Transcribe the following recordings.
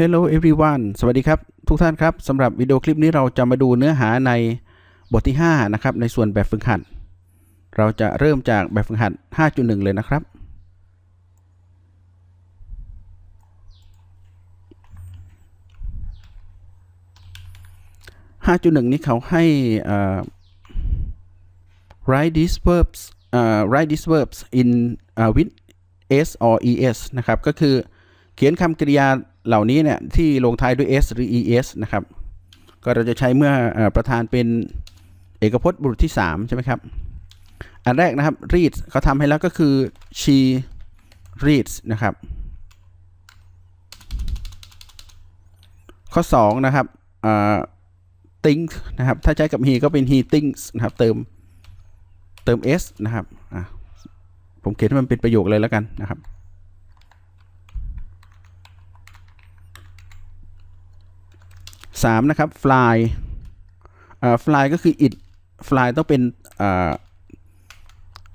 Hello everyone สวัสดีครับ ทุกท่านครับสำหรับวิดีโอคลิปนี้เราจะมาดูเนื้อหาในบทที่ 5 นะครับ ในส่วนแบบฝึกหัด เราจะเริ่มจากแบบฝึกหัด 5.1 เลยนะครับ 5.1 นี้เขาให้เอ่อ write these verbs เอ่อ write these verbs in with s or es นะครับ ก็คือเขียนคำกริยา เหล่านี้เนี่ยที่ลงท้ายด้วย s หรือ es นะครับ ก็เราจะใช้เมื่ออประธานเป็นเอกพจน์บุรุษที่ 3 ใช่ไหมครับ อันแรกนะครับ reads เขาทำให้แล้วก็คือ she reads นะครับ ข้อ 2 นะครับ think นะครับ ถ้าใช้กับ he ก็เป็น he thinks นะครับ เติมเติม s นะครับ ผมเขียนให้มันเป็นประโยคเลยแล้วกันนะครับ สามนะครับ fly เอ่อ fly ก็คือ it fly ต้องเป็นอ่อ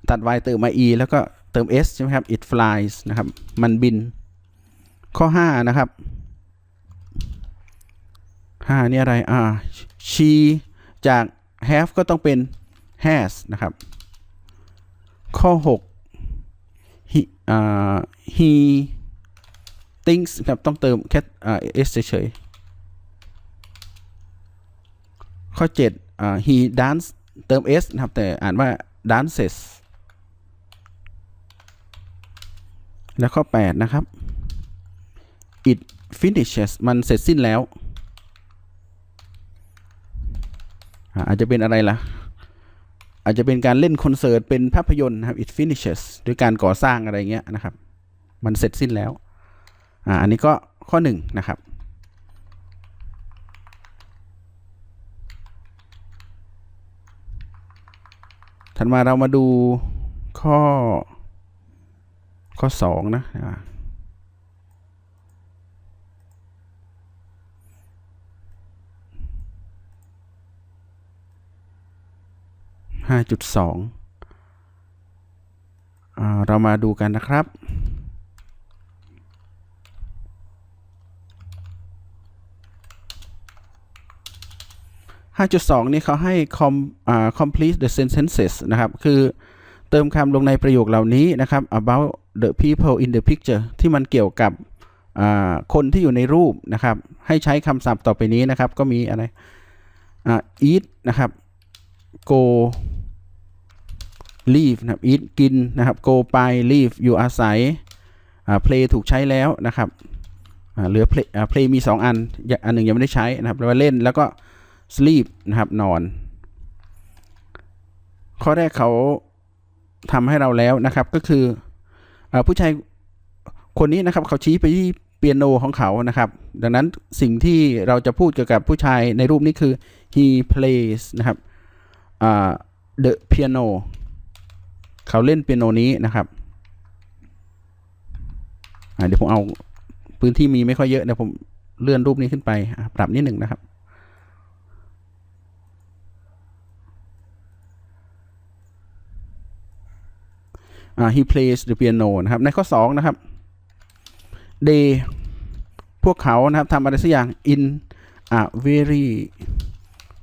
ตัด y เติมมา e แล้วก็เติม s ใช่ไหมครับ it flies นะครับ มันบิน ข้อ 5 นะครับ 5 นี่อะไร อ่า she จาก have ก็ต้องเป็น has นะครับ ข้อ 6 he อ่า he thinks ครับต้องเติมแค่ s เฉยๆ ข้อ7อ่า he dance เติม s นะครับ แต่อ่านว่า dances แล้วข้อ 8 นะครับ it finishes มันเสร็จสิ้นแล้ว อาจจะเป็นอะไรล่ะ อาจจะเป็นการเล่นคอนเสิร์ต เป็นภาพยนตร์นะครับ it finishes ด้วยการก่อสร้างอะไรเงี้ยนะครับ มันเสร็จสิ้นแล้ว อ่า อันนี้ก็ข้อหนึ่งนะครับ ถัดมาเรามาดูข้อ ข้อสองนะห้าจุดสองเรามาดูกันนะครับ 5.2 นี่เขาให้ com, complete the sentences นะครับ คือเติมคำลงในประโยคเหล่านี้นะครับ about the people in the picture ที่มันเกี่ยวกับคนที่อยู่ในรูปนะครับ ให้ใช้คำศัพท์ต่อไปนี้นะครับ ก็มีอะไร eat นะครับ go leave นะครับ eat กินนะครับ go ไป leave อยู่อาศัย play ถูกใช้แล้วนะครับเหลือ play play มี 2 อัน อันหนึ่งยังไม่ได้ใช้นะครับแปลว่าเล่นแล้วก็ sleep นะครับนอน ข้อแรกเขาทำให้เราแล้วนะครับก็คืออผู้ชายคนนี้นะครับเขาชี้ไปที่เปียโนของเขานะครับ ดังนั้นสิ่งที่เราจะพูดเกี่ยวกับผู้ชายในรูปนี้คือ he plays นะครับ the piano เขาเล่นเปียโนนี้นะครับเดี๋ยวผมเอาพื้นที่มีไม่ค่อยเยอะเดี๋ยวผมเลื่อนรูปนี้ขึ้นไปปรับนิดหนึ่งนะครับ he plays the piano นะครับ ในข้อ 2 นะครับ they พวกเขานะครับทำอะไรสักอย่าง in a very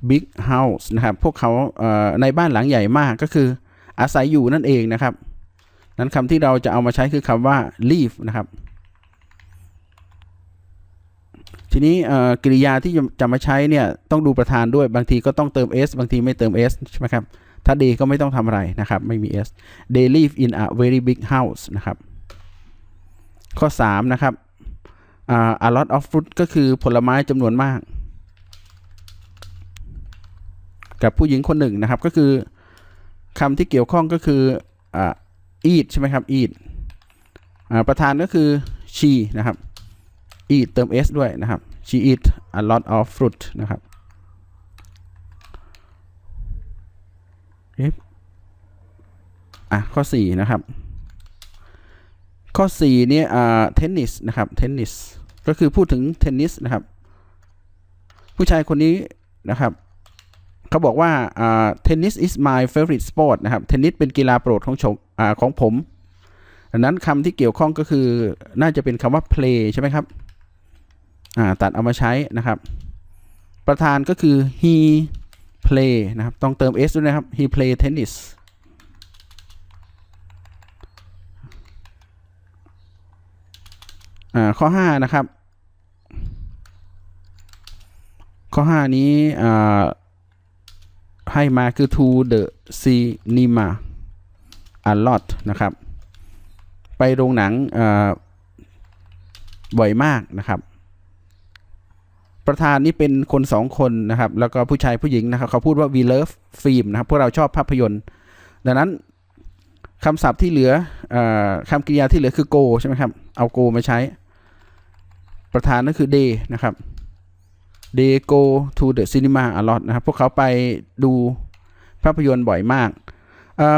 big house นะครับ พวกเขาในบ้านหลังใหญ่มากก็คืออาศัยอยู่นั่นเองนะครับ นั้นคำที่เราจะเอามาใช้คือคำว่า live นะครับ ทีนี้กริยาที่จะจะมาใช้เนี่ย ต้องดูประธานด้วยบางทีก็ต้องเติม s บางทีไม่เติม s ใช่ไหมครับ ถ้า they ก็ไม่ต้องทำอะไรนะครับ ไม่มี s they live in a very big house นะครับ ข้อ 3 นะครับอ่า a lot of fruit ก็คือผลไม้จำนวนมาก กับผู้หญิงคนหนึ่งนะครับ ก็คือคำที่เกี่ยวข้องก็คืออ่า eat ใช่ไหมครับ eat อ่าประธานก็คือ she นะครับ eat เติม s ด้วยนะครับ she eat a lot of fruit นะครับ อะ ข้อ 4 นะครับ ข้อ 4 เนี่ยอ่าเทนนิสนะครับเทนนิสก็คือพูดถึงเทนนิสนะครับ ผู้ชายคนนี้นะครับเขาบอกว่าอ่าเทนนิส is my favorite sport นะครับเทนนิสเป็นกีฬาโปรดของชมอ่าของผมดังนั้นคำที่เกี่ยวข้องก็คือน่าจะเป็นคำว่า play ใช่ไหมครับอ่าตัดเอามาใช้นะครับ ประธานก็คือ he play นะครับ ต้องเติม s ด้วยนะครับ he play tennis อ่าข้อ 5 นะครับ ข้อ 5 นี้อ่าให้มาคือ to the cinema a lot นะครับ ไปโรงหนังบ่อยมากนะครับ ประธานนี่เป็นคนสองคนนะครับ แล้วก็ผู้ชายผู้หญิงนะครับ เขาพูดว่า we love film นะครับพวกเราชอบภาพยนตร์ ดังนั้นคำศัพท์ที่เหลืออคำกริยาที่เหลือคือ go ใช่ไหมครับ เอา go มาใช้ ประธานนั่นคือ they นะครับ they go to the cinema a lot นะครับ พวกเขาไปดูภาพยนตร์บ่อยมาก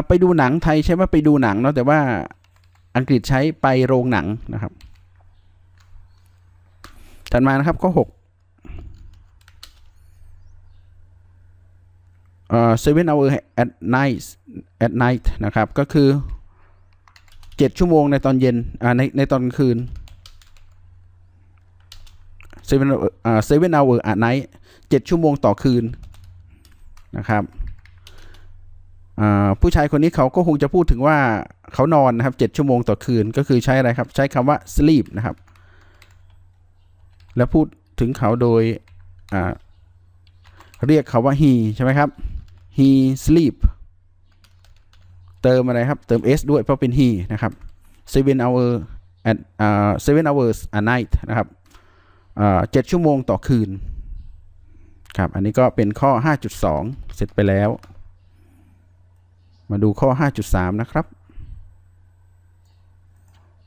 ไปดูหนังไทยใช้ว่าไปดูหนังเนาะแต่ว่าอังกฤษใช้ไปโรงหนังนะครับถัดมานะครับข้อ6 เอ่อ seven hour at night at night นะครับ ก็คือ 7 ชั่วโมงในตอนเย็นในในตอนกลางคืน seven seven hour at night 7ชั่วโมงต่อคืนนะครับผู้ชายคนนี้เขาก็คงจะพูดถึงว่าเขานอนนะครับ 7 ชั่วโมงต่อคืน ก็คือใช้อะไรครับ ใช้คำว่า sleep นะครับ แล้วพูดถึงเขาโดยเรียกเขาว่า he ใช่ไหมครับ he sleep เติมอะไรครับ เติม s ด้วยเพราะเป็น he นะครับ seven hour at อ่า seven hours a night นะครับเจ็ดชั่วโมงต่อคืน ครับ อันนี้ก็เป็นข้อ 5.2 เสร็จไปแล้ว มาดูข้อ 5.3 นะครับ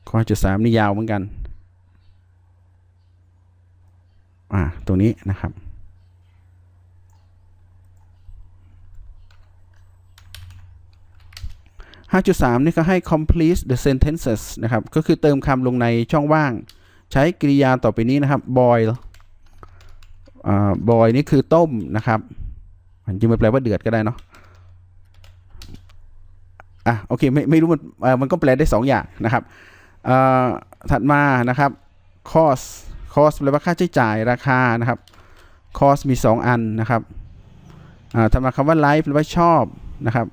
ข้อ 5.3 นี่ยาวเหมือนกัน อ่า ตรงนี้นะครับ 5.3 นี่ก็ให้ complete the sentences นะครับ ก็คือเติมคำลงในช่องว่าง ใช้กริยาต่อไปนี้นะครับ boil อ่า boil นี่คือต้มนะครับจริงมันแปลว่าเดือดก็ได้เนาะอะโอเคไม่ไม่รู้มันมันก็แปลได้ 2 อย่างนะครับถัดมานะครับ cost cost แปลว่าค่าใช้จ่ายราคานะครับ cost มี 2 อันนะครับถัดมาคำว่า like แปลว่าชอบ นะครับ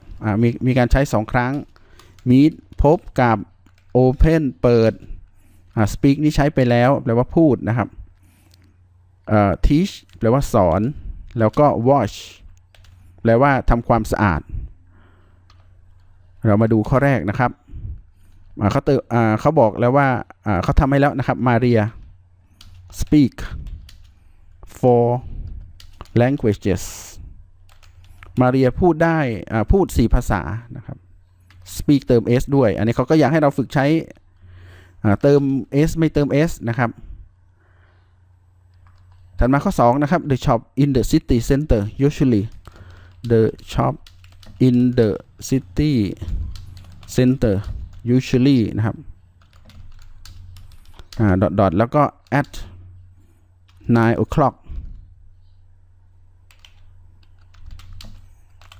มีมีการใช้ 2 ครั้ง meet พบกับ open เปิด speak นี่ใช้ไปแล้วแปลว่าพูดนะครับ teach แปลว่าสอน แล้วก็ wash แปลว่าทำความสะอาด เรามาดูข้อแรกนะครับเขาเติมอ่าเขาบอกแล้วว่าอ่าเขาทำให้แล้วนะครับมาเรีย speak four languages มาเรียพูดได้อ่าพูด 4 ภาษานะครับ speak เติม s ด้วย อันนี้เขาก็อยากให้เราฝึกใช้เติม s ไม่เติม s นะครับถัดมาข้อ 2 นะครับ the shop in the city center usually the shop in the city center usually นะครับอ่าดอทดอทแล้วก็ at nine o'clock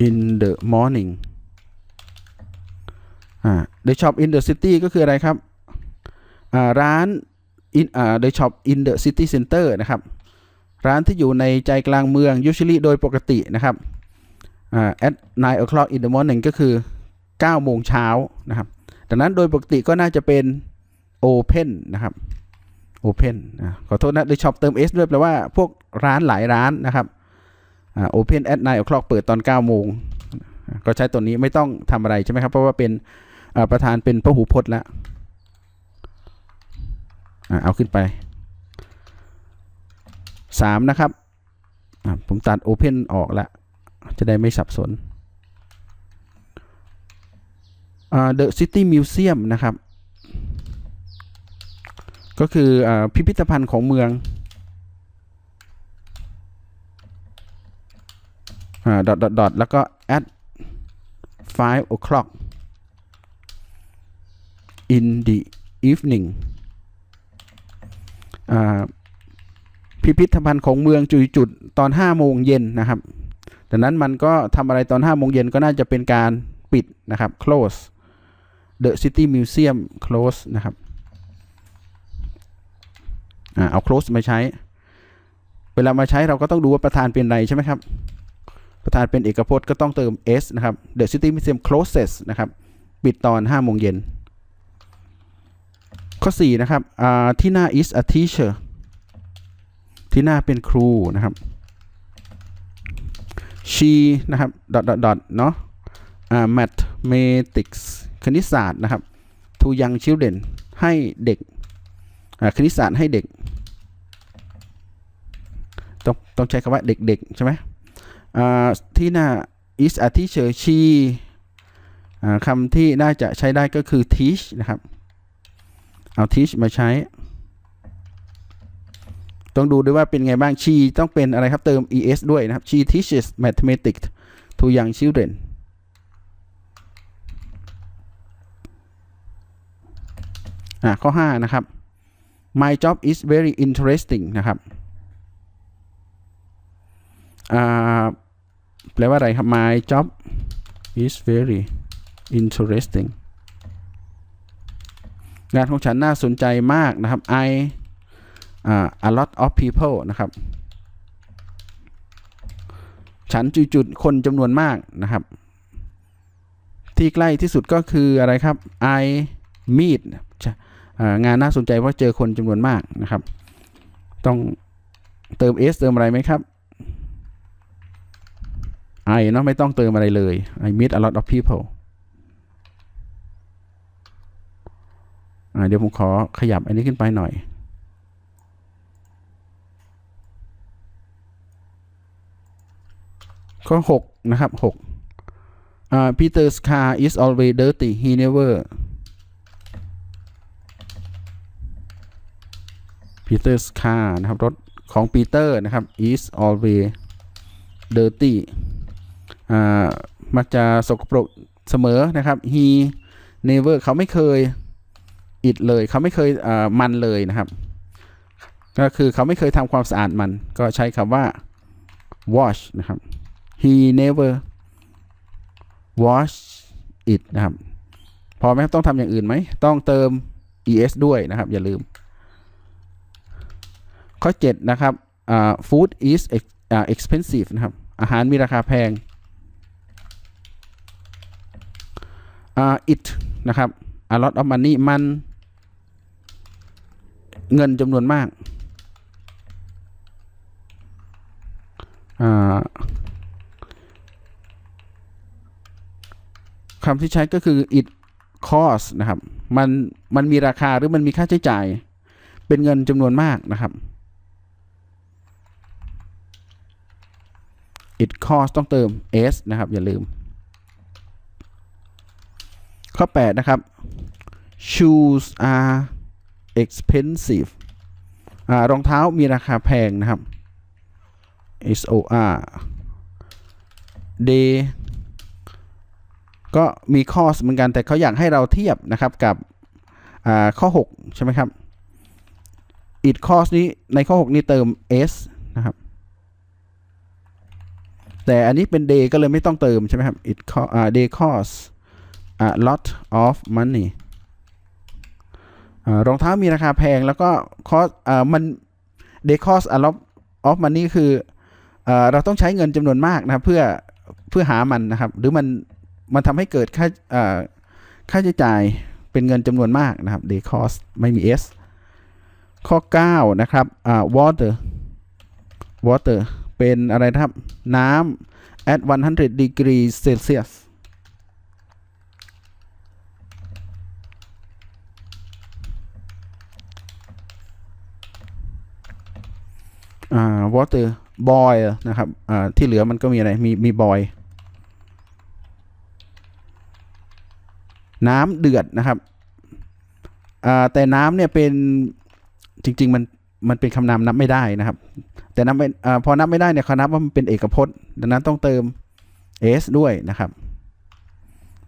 in the morning อ่า the shop in the city ก็คืออะไรครับ อ่า ร้าน in อ่า the shop in the city center นะครับ ร้านที่อยู่ในใจกลางเมือง usually โดยปกตินะครับ อ่า at nine o'clock in the morning ก็คือ 9 โมงเช้านะครับ ดังนั้นโดยปกติก็น่าจะเป็น open นะครับ open อ่าขอโทษนะ the shop เติม s ด้วยแปลว่าพวกร้านหลายร้านนะครับ open at nine o'clock เปิดตอน 9 โมง ก็ใช้ตัวนี้ไม่ต้องทำอะไรใช่ไหมครับ เพราะว่าเป็นประธานเป็นพหูพจน์แล้วอเอาขึ้นไป 3 นะครับผมตัด open ออกแล้วจะได้ไม่สับสนอ่า The City Museum นะครับ ก็คืออพิพิธภัณฑ์ของเมือง ดอ่า dot dot dot แล้วก็ at five o'clock in the evening พิพิธภัณฑ์ของเมืองจุดจุดตอน 5 โมงเย็นนะครับดังนั้นมันก็ทำอะไรตอน 5 โมงเย็นก็น่าจะเป็นการปิดนะครับ close The City Museum close นะครับอเอา close มาใช้ เวลามาใช้เราก็ต้องดูว่าประธานเป็นอะไรใช่ไหมครับ ประธานเป็นเอกพจน์ก็ต้องเติม s นะครับ the city museum closes นะครับ ปิดตอน5โมงเย็น ข้อ 4 นะครับที่หน้า is a teacher ที่หน้าเป็นครูนะครับ she นะครับ dot dot dot เนาะ mathematics คณิตศาสตร์นะครับ to young children ให้เด็กคณิตศาสตร์ให้เด็ก ต้องต้องใช้คำว่าเด็กๆใช่ไหม ที่หน้า is a teacher she คำที่น่าจะใช้ได้ก็คือ teach นะครับ เอา teach มาใช้ ต้องดูด้วยว่าเป็นไงบ้าง she ต้องเป็นอะไรครับ เติม es ด้วยนะครับ she teaches mathematics to young children อ่าข้อ 5 นะครับ my job is very interesting นะครับ แปลว่าอะไรครับ my job is very interesting งานของฉันน่าสนใจมากนะครับ I อ่า a lot of people นะครับ ฉันจุดๆคนจำนวนมากนะครับ ที่ใกล้ที่สุดก็คืออะไรครับ I meet งานน่าสนใจเพราะเจอคนจำนวนมากนะครับ ต้องเติม s เติมอะไรไหมครับ I เนาะไม่ต้องเติมอะไรเลย I meet a lot of people เดี๋ยวผมขอขยับอันนี้ขึ้นไปหน่อย ข้อ 6 นะครับ6อ่า Peter's car is always dirty he never Peter's car นะครับ รถของปีเตอร์นะครับ is always dirty มักจะสกปรกเสมอนะครับ he never เขาไม่เคย it เลยเขาไม่เคยมันเลยนะครับ ก็คือเขาไม่เคยทำความสะอาดมัน ก็ใช้คำว่า wash นะครับ he never wash it นะครับ พอไหมครับต้องทำอย่างอื่นไหม ต้องเติม es ด้วยนะครับ อย่าลืม ข้อ 7 นะครับ food is expensive นะครับ อาหารมีราคาแพง อ่า it นะครับ a lot of money มันเงินจำนวนมาก คำที่ใช้ก็คือ it cost นะครับ มัน มันมีราคาหรือมันมีค่าใช้จ่าย เป็นเงินจำนวนมากนะครับ it cost ต้องเติม s นะครับ อย่าลืม ข้อ 8 นะครับ shoes are expensive อรองเท้ามีราคาแพงนะครับ S O R they ก็มีข้อเหมือนกันแต่เขาอยากให้เราเทียบนะครับกับข้อ 6 ใช่ไหมครับ it cost นี้ในข้อ 6 นี้เติม s นะครับ แต่อันนี้เป็น day ก็เลยไม่ต้องเติมใช่ไหมครับ it cost day cost a lot of money อ่ารองเท้ามีราคาแพงแล้วก็ cost อ่ามัน they cost a lot of money คืออ่าเราต้องใช้เงินจำนวนมากนะครับเพื่อเพื่อหามันนะครับ หรือมันมันทำให้เกิดค่าอ่าค่าใช้จ่ายเป็นเงินจำนวนมากนะครับ they cost ไม่มี s ข้อ 9 นะครับอ่า water water เป็นอะไรนะครับ น้ำ at 100 degrees Celsius อ่า water boil นะครับ อ่า ที่เหลือมันก็มีอะไร มี มี boil น้ำเดือดนะครับ อ่า แต่น้ำเนี่ยเป็น จริง ๆ มัน มันเป็นคำนามนับไม่ได้นะครับ แต่นับไม่อ่า พอนับไม่ได้เนี่ยเขานับว่ามันเป็นเอกพจน์ ดังนั้นต้องเติม s ด้วยนะครับ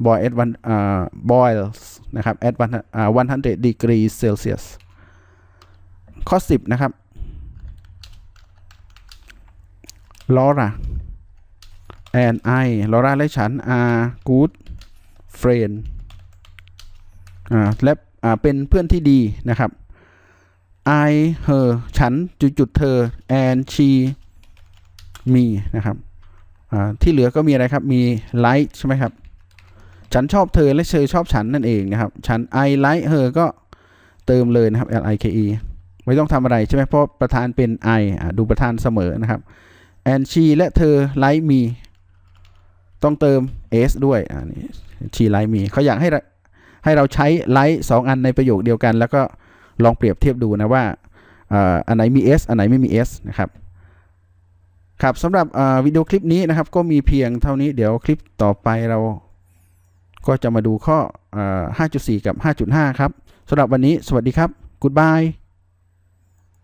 boil at one อ่า boils นะครับ at one อ่า100 degrees Celsius ข้อ 10 นะครับ Laura and I Laura และฉัน are good friend อ่าและอ่าเป็นเพื่อนที่ดีนะครับ I her ฉันจุดจุดเธอ and she me นะครับอ่าที่เหลือก็มีอะไรครับ มี like ใช่ไหมครับ ฉันชอบเธอและเธอชอบฉันนั่นเองนะครับ ฉัน I like her ก็เติมเลยนะครับ L I K E ไม่ต้องทำอะไรใช่ไหมเพราะประธานเป็น I อะดูประธานเสมอนะครับ and she และเธอ like me ต้องเติม s ด้วยอ่านี่ she like me เขาอยากให้ให้เราใช้ like สองอันในประโยคเดียวกัน แล้วก็ลองเปรียบเทียบดูนะว่าอันไหนมี s อันไหนไม่มี s นะครับครับสำหรับวิดีโอคลิปนี้นะครับ ก็มีเพียงเท่านี้เดี๋ยวคลิปต่อไปเราก็จะมาดูข้ออ5.4 กับ 5.5 ครับสำหรับวันนี้สวัสดีครับ goodbye